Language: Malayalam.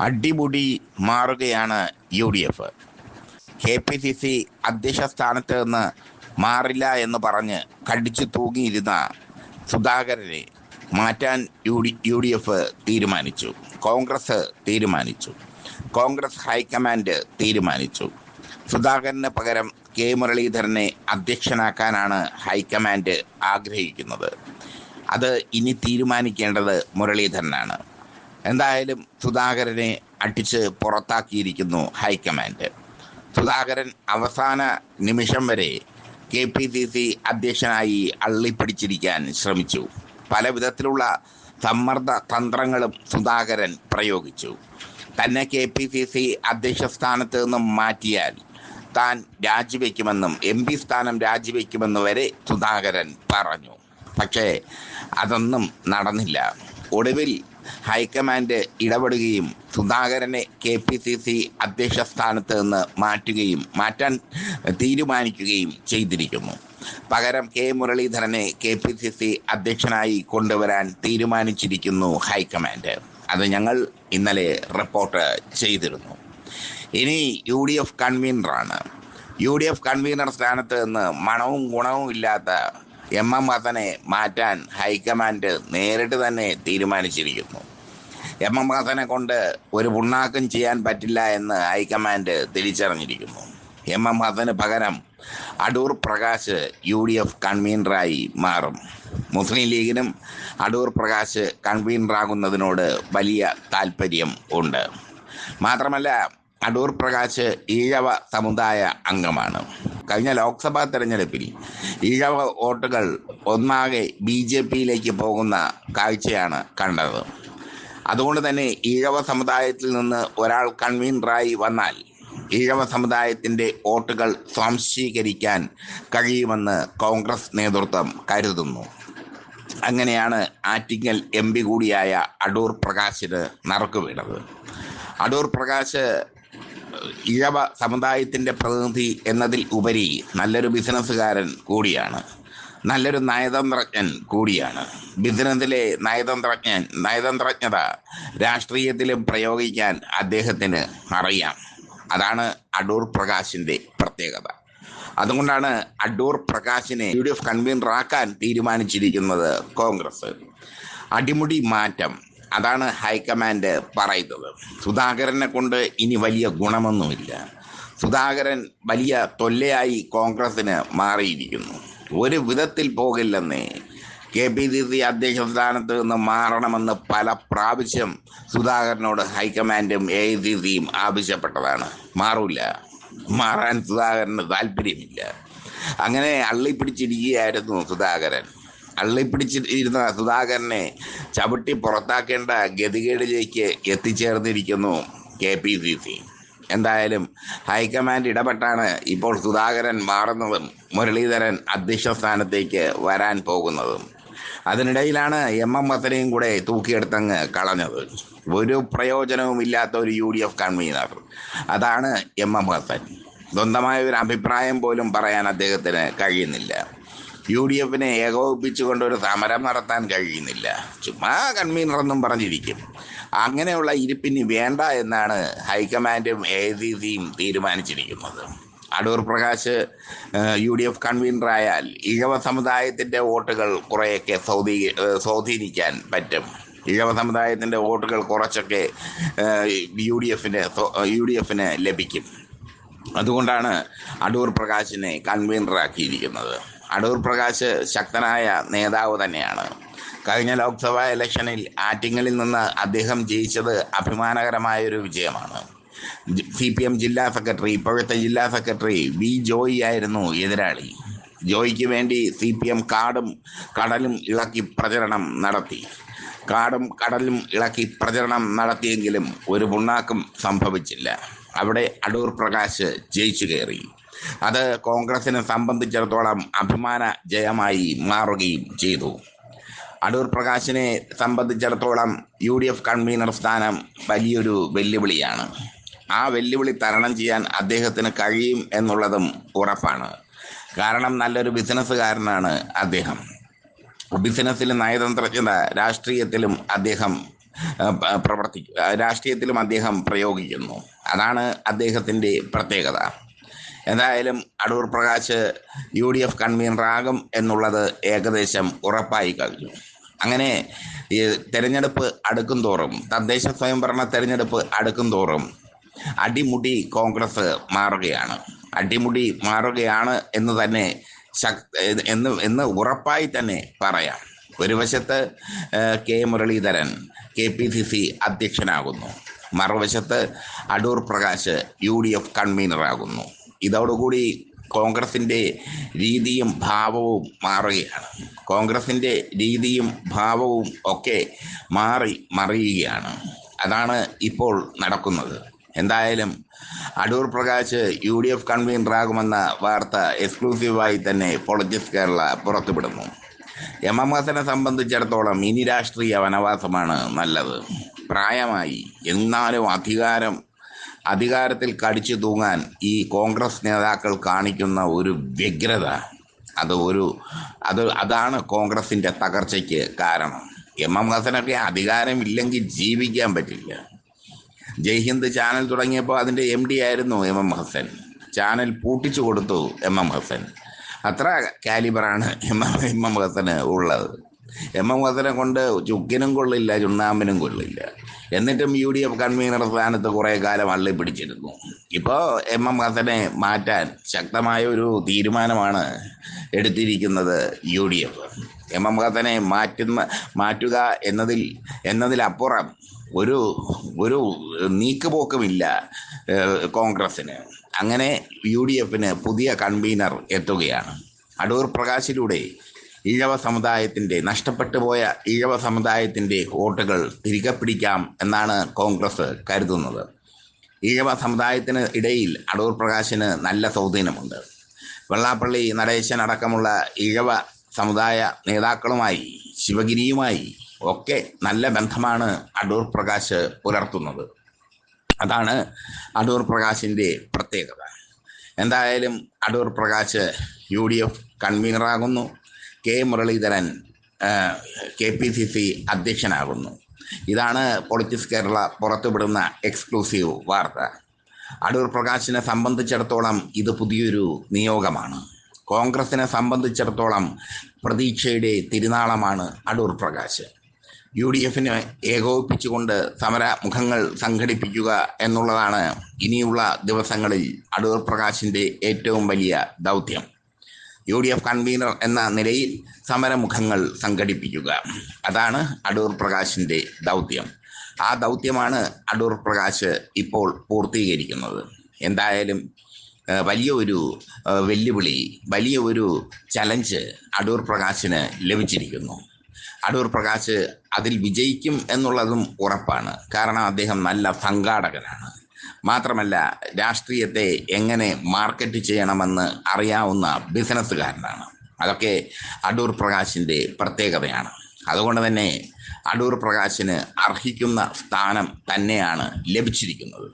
അടിമുടി മാറുകയാണ് U D F. K P C C അധ്യക്ഷ സ്ഥാനത്ത് നിന്ന് മാറില്ല എന്ന് പറഞ്ഞ് കടിച്ചു തൂങ്ങിയിരുന്ന സുധാകരനെ മാറ്റാൻ U D U D F തീരുമാനിച്ചു. കോൺഗ്രസ് തീരുമാനിച്ചു. കോൺഗ്രസ് ഹൈക്കമാൻഡ് തീരുമാനിച്ചു. സുധാകരന് പകരം കെ മുരളീധരനെ അധ്യക്ഷനാക്കാനാണ് ഹൈക്കമാൻഡ് ആഗ്രഹിക്കുന്നത്. അത് ഇനി തീരുമാനിക്കേണ്ടത് മുരളീധരനാണ്. എന്തായാലും സുധാകരനെ അടിച്ച് പുറത്താക്കിയിരിക്കുന്നു ഹൈക്കമാൻഡ്. സുധാകരൻ അവസാന നിമിഷം വരെ കെ പി സി സി അധ്യക്ഷനായി അള്ളിപ്പിടിച്ചിരിക്കാൻ ശ്രമിച്ചു. പല വിധത്തിലുള്ള സമ്മർദ്ദ തന്ത്രങ്ങളും സുധാകരൻ പ്രയോഗിച്ചു. തന്നെ കെ പി സി സി അധ്യക്ഷ സ്ഥാനത്ത് നിന്നും മാറ്റിയാൽ താൻ രാജിവെക്കുമെന്നും എം പി സ്ഥാനം രാജിവെക്കുമെന്നും വരെ സുധാകരൻ പറഞ്ഞു. പക്ഷേ അതൊന്നും നടന്നില്ല. ഒടുവിൽ ഹൈക്കമാൻഡ് ഇടപെടുകയും സുധാകരനെ കെ പി സി സി അധ്യക്ഷ സ്ഥാനത്ത് നിന്ന് മാറ്റുകയും മാറ്റാൻ തീരുമാനിക്കുകയും ചെയ്തിരിക്കുന്നു. പകരം കെ മുരളീധരനെ കെ പി സി സി അധ്യക്ഷനായി കൊണ്ടുവരാൻ തീരുമാനിച്ചിരിക്കുന്നു ഹൈക്കമാൻഡ്. അത് ഞങ്ങൾ ഇന്നലെ റിപ്പോർട്ട് ചെയ്തിരുന്നു. ഇനി യു ഡി എഫ് കൺവീനറാണ്. യു ഡി എഫ് കൺവീനർ സ്ഥാനത്ത് നിന്ന് മണവും ഗുണവും ഇല്ലാത്ത എം എം ഹസനെ മാറ്റാൻ ഹൈക്കമാൻഡ് നേരിട്ട് തന്നെ തീരുമാനിച്ചിരിക്കുന്നു. എം എം ഹസനെ കൊണ്ട് ഒരു പുണ്ണാക്കും ചെയ്യാൻ പറ്റില്ല എന്ന് ഹൈക്കമാൻഡ് തിരിച്ചറിഞ്ഞിരിക്കുന്നു. എം എം ഹസന് പകരം Adoor Prakash U D F കൺവീനറായി മാറും. മുസ്ലിം ലീഗിനും അടൂർ പ്രകാശ് കൺവീനറാകുന്നതിനോട് വലിയ താല്പര്യം ഉണ്ട്. മാത്രമല്ല അടൂർ പ്രകാശ് ഈഴവ സമുദായ അംഗമാണ്. കഴിഞ്ഞ ലോക്സഭാ തെരഞ്ഞെടുപ്പിൽ ഈഴവ വോട്ടുകൾ ഒന്നാകെ ബി ജെ പിയിലേക്ക് പോകുന്ന കാഴ്ചയാണ് കണ്ടത്. അതുകൊണ്ട് തന്നെ ഈഴവ സമുദായത്തിൽ നിന്ന് ഒരാൾ കൺവീനറായി വന്നാൽ ഈഴവ സമുദായത്തിന്റെ വോട്ടുകൾ സ്വാംശീകരിക്കാൻ കഴിയുമെന്ന് കോൺഗ്രസ് നേതൃത്വം കരുതുന്നു. അങ്ങനെയാണ് ആറ്റിങ്ങൽ എം പി കൂടിയായ അടൂർ പ്രകാശിന് നറുക്ക് അടൂർ പ്രകാശ് ഇഴവ സമുദായത്തിന്റെ പ്രതിനിധി എന്നതിൽ ഉപരി നല്ലൊരു ബിസിനസ്സുകാരൻ കൂടിയാണ്. നല്ലൊരു നയതന്ത്രജ്ഞൻ കൂടിയാണ്. ബിസിനസ്സിലെ നയതന്ത്രജ്ഞൻ നയതന്ത്രജ്ഞത രാഷ്ട്രീയത്തിലും പ്രയോഗിക്കാൻ അദ്ദേഹത്തിന് അറിയാം. അതാണ് അടൂർ പ്രകാശിന്റെ പ്രത്യേകത. അതുകൊണ്ടാണ് അടൂർ പ്രകാശിനെ യു ഡി എഫ് കൺവീനറാക്കാൻ തീരുമാനിച്ചിരിക്കുന്നത് കോൺഗ്രസ്. അടിമുടി മാറ്റം അതാണ് ഹൈക്കമാൻഡ് പറയുന്നത്. സുധാകരനെ കൊണ്ട് ഇനി വലിയ ഗുണമൊന്നുമില്ല. സുധാകരൻ വലിയ തൊല്ലയായി കോൺഗ്രസിന് മാറിയിരിക്കുന്നു. ഒരു വിധത്തിൽ പോകില്ലെന്നേ. കെ പി സി സി അധ്യക്ഷ സ്ഥാനത്ത് നിന്ന് മാറണമെന്ന് പല പ്രാവശ്യം സുധാകരനോട് ഹൈക്കമാൻഡും എ ഐ സി സിയും ആവശ്യപ്പെട്ടതാണ്. മാറൂല. മാറാൻ സുധാകരന് താല്പര്യമില്ല. അങ്ങനെ അള്ളിപ്പിടിച്ചിരിക്കുകയായിരുന്നു സുധാകരൻ. അള്ളിപ്പിടിച്ചിരുന്ന സുധാകരനെ ചവിട്ടി പുറത്താക്കേണ്ട ഗതികേടിലേക്ക് എത്തിച്ചേർന്നിരിക്കുന്നു കെ പി സി സി. എന്തായാലും ഹൈക്കമാൻഡ് ഇടപെട്ടാണ് ഇപ്പോൾ സുധാകരൻ മാറുന്നതും മുരളീധരൻ അധ്യക്ഷ സ്ഥാനത്തേക്ക് വരാൻ പോകുന്നതും. അതിനിടയിലാണ് എം എം മസനെയും കൂടെ തൂക്കിയെടുത്തങ്ങ് കളഞ്ഞത്. ഒരു പ്രയോജനവും ഇല്ലാത്ത ഒരു യു ഡി എഫ് കൺവീനർ. അതാണ് എം എം ഹസൻ. സ്വന്തമായ ഒരു അഭിപ്രായം പോലും പറയാൻ അദ്ദേഹത്തിന് കഴിയുന്നില്ല. യു ഡി എഫിനെ ഏകോപിപ്പിച്ചുകൊണ്ട് ഒരു സമരം നടത്താൻ കഴിയുന്നില്ല. ചുമ്മാ കൺവീനർ എന്നും പറഞ്ഞിരിക്കും. അങ്ങനെയുള്ള ഇരിപ്പിന് വേണ്ട എന്നാണ് ഹൈക്കമാൻഡും എ സി സിയും തീരുമാനിച്ചിരിക്കുന്നത്. Adoor Prakash U D F കൺവീനറായാൽ ഇഴവ സമുദായത്തിന്റെ വോട്ടുകൾ കുറേയൊക്കെ സ്വാധീ സ്വാധീനിക്കാൻ പറ്റും. ഇഴവ സമുദായത്തിന്റെ വോട്ടുകൾ കുറച്ചൊക്കെ യു ഡി എഫിന് യു ഡി എഫിന് ലഭിക്കും. അതുകൊണ്ടാണ് അടൂർ പ്രകാശിനെ കൺവീനറാക്കിയിരിക്കുന്നത്. അടൂർ പ്രകാശ് ശക്തനായ നേതാവ് തന്നെയാണ്. കഴിഞ്ഞ ലോക്സഭാ ഇലക്ഷനിൽ ആറ്റിങ്ങലിൽ നിന്ന് അദ്ദേഹം ജയിച്ചത് അഭിമാനകരമായ ഒരു വിജയമാണ്. സി പി എം ജില്ലാ സെക്രട്ടറി ഇപ്പോഴത്തെ ജില്ലാ സെക്രട്ടറി വി ജോയി ആയിരുന്നു എതിരാളി. ജോയിക്ക് വേണ്ടി സി പി എം കാടും കടലും ഇളക്കി പ്രചരണം നടത്തി. കാടും കടലും ഇളക്കി പ്രചരണം നടത്തിയെങ്കിലും ഒരു പുണ്ണാക്കും സംഭവിച്ചില്ല. അവിടെ അടൂർ പ്രകാശ് ജയിച്ചു കയറി. അത് കോൺഗ്രസിനെ സംബന്ധിച്ചിടത്തോളം അഭിമാന ജയമായി മാറുകയും ചെയ്തു. അടൂർ പ്രകാശിനെ സംബന്ധിച്ചിടത്തോളം യു ഡി എഫ് കൺവീനർ സ്ഥാനം വലിയൊരു വെല്ലുവിളിയാണ്. ആ വെല്ലുവിളി തരണം ചെയ്യാൻ അദ്ദേഹത്തിന് കഴിയും എന്നുള്ളതും ഉറപ്പാണ്. കാരണം നല്ലൊരു ബിസിനസ്സുകാരനാണ് അദ്ദേഹം. ബിസിനസ്സിലും നയതന്ത്രജ്ഞത രാഷ്ട്രീയത്തിലും അദ്ദേഹം ആ, പ- രാഷ്ട്രീയത്തിലും അദ്ദേഹം പ്രയോഗിക്കുന്നു. അതാണ് അദ്ദേഹത്തിന്റെ പ്രത്യേകത. എന്തായാലും Adoor Prakash U D F കൺവീനറാകും എന്നുള്ളത് ഏകദേശം ഉറപ്പായി കഴിഞ്ഞു. അങ്ങനെ ഈ തെരഞ്ഞെടുപ്പ് അടുക്കും തോറും തദ്ദേശ സ്വയംഭരണ തെരഞ്ഞെടുപ്പ് അടുക്കും തോറും അടിമുടി കോൺഗ്രസ് മാറുകയാണ്. അടിമുടി മാറുകയാണ് എന്ന് തന്നെ എന്ന് എന്ന് ഉറപ്പായി തന്നെ പറയാം. ഒരു വശത്ത് K Muraleedharan K P C C അധ്യക്ഷനാകുന്നു. മറുവശത്ത് Adoor Prakash U D F കൺവീനറാകുന്നു. ഇതോടുകൂടി കോൺഗ്രസിന്റെ രീതിയും ഭാവവും മാറുകയാണ്. കോൺഗ്രസിന്റെ രീതിയും ഭാവവും ഒക്കെ മാറി മറിയുകയാണ്. അതാണ് ഇപ്പോൾ നടക്കുന്നത്. എന്തായാലും Adoor Prakash U D F കൺവീനറാകുമെന്ന വാർത്ത എക്സ്ക്ലൂസീവായി തന്നെ പൊളിറ്റിക്സ് കേരള പുറത്തുവിടുന്നു. എം എം ഹസനെ സംബന്ധിച്ചിടത്തോളം ഇനി രാഷ്ട്രീയ വനവാസമാണ് നല്ലത്. പ്രായമായി എന്നാലും അധികാരം അധികാരത്തിൽ കടിച്ചു തൂങ്ങാൻ ഈ കോൺഗ്രസ് നേതാക്കൾ കാണിക്കുന്ന ഒരു വ്യഗ്രത അത് ഒരു അത് അതാണ് കോൺഗ്രസിന്റെ തകർച്ചയ്ക്ക് കാരണം. എം എം ഹസനൊക്കെ അധികാരമില്ലെങ്കിൽ ജീവിക്കാൻ പറ്റില്ല. ജയ്ഹിന്ദ് ചാനൽ തുടങ്ങിയപ്പോൾ അതിന്റെ എം ഡി ആയിരുന്നു എം എം ഹസൻ ചാനൽ പൂട്ടിച്ചു കൊടുത്തു എം എം ഹസൻ അത്ര കാലിബറാണ് എം എം എം എം ഉള്ളത്. എം എം ഹസനെ കൊണ്ട് ചുക്കിനും കൊള്ളില്ല ചുണ്ണാമ്പിനും കൊള്ളില്ല. എന്നിട്ടും യു ഡി എഫ് കൺവീനർ സ്ഥാനത്ത് കുറേ കാലം അള്ളി പിടിച്ചിരുന്നു. ഇപ്പോൾ എം എം ഹസനെ മാറ്റാൻ ശക്തമായ ഒരു തീരുമാനമാണ് എടുത്തിരിക്കുന്നത് U D F. M M ഹസനെ മാറ്റുന്ന മാറ്റുക എന്നതിൽ എന്നതിലപ്പുറം ഒരു ഒരു നീക്കുപോക്കുമില്ല കോൺഗ്രസ്സിന്. അങ്ങനെ യു ഡി എഫിന് പുതിയ കൺവീനർ എത്തുകയാണ്. അടൂർ പ്രകാശിലൂടെ ഈഴവ സമുദായത്തിന്റെ നഷ്ടപ്പെട്ടു പോയ ഈഴവ സമുദായത്തിന്റെ വോട്ടുകൾ തിരികെ പിടിക്കാം എന്നാണ് കോൺഗ്രസ് കരുതുന്നത്. ഈഴവ സമുദായത്തിന് ഇടയിൽ അടൂർ പ്രകാശിന് നല്ല സ്വാധീനമുണ്ട്. വെള്ളാപ്പള്ളി നടേശൻ അടക്കമുള്ള ഈഴവ സമുദായ നേതാക്കളുമായി ശിവഗിരിയുമായി ഒക്കെ നല്ല ബന്ധമാണ് അടൂർ പ്രകാശ് പുലർത്തുന്നത്. അതാണ് അടൂർ പ്രകാശിന്റെ പ്രത്യേകത. എന്തായാലും Adoor Prakash U D F കൺവീനറാകുന്നു K Muraleedharan K P C C അധ്യക്ഷനാകുന്നു. ഇതാണ് പൊളിറ്റിക്സ് കേരള പുറത്തുവിടുന്ന എക്സ്ക്ലൂസീവ് വാർത്ത. അടൂർ പ്രകാശിനെ സംബന്ധിച്ചിടത്തോളം ഇത് പുതിയൊരു നിയോഗമാണ്. കോൺഗ്രസിനെ സംബന്ധിച്ചിടത്തോളം പ്രതീക്ഷയുടെ തിരുനാളമാണ് അടൂർ പ്രകാശ്. യു ഡി എഫിന് ഏകോപിപ്പിച്ചുകൊണ്ട് സമര മുഖങ്ങൾ സംഘടിപ്പിക്കുക എന്നുള്ളതാണ് ഇനിയുള്ള ദിവസങ്ങളിൽ അടൂർ പ്രകാശിന്റെ ഏറ്റവും വലിയ ദൗത്യം. യു ഡി എഫ് കൺവീനർ എന്ന നിലയിൽ സമരമുഖങ്ങൾ സംഘടിപ്പിക്കുക. അതാണ് അടൂർ പ്രകാശിന്റെ ദൗത്യം. ആ ദൗത്യമാണ് അടൂർ പ്രകാശ് ഇപ്പോൾ പൂർത്തീകരിക്കുന്നത്. എന്തായാലും വലിയ ഒരു വെല്ലുവിളി വലിയ ഒരു ചലഞ്ച് അടൂർ പ്രകാശിന് ലഭിച്ചിരിക്കുന്നു. അടൂർ പ്രകാശ് അതിൽ വിജയിക്കും എന്നുള്ളതും ഉറപ്പാണ്. കാരണം അദ്ദേഹം നല്ല സംഘാടകനാണ്. മാത്രമല്ല രാഷ്ട്രീയത്തെ എങ്ങനെ മാർക്കറ്റ് ചെയ്യണമെന്ന് അറിയാവുന്ന ബിസിനസ്സുകാരനാണ് അതൊക്കെ അടൂർ പ്രകാശിന്റെ പ്രത്യേകതയാണ്. അതുകൊണ്ട് തന്നെ അടൂർ പ്രകാശിന് അർഹിക്കുന്ന സ്ഥാനം തന്നെയാണ് ലഭിച്ചിരിക്കുന്നത്.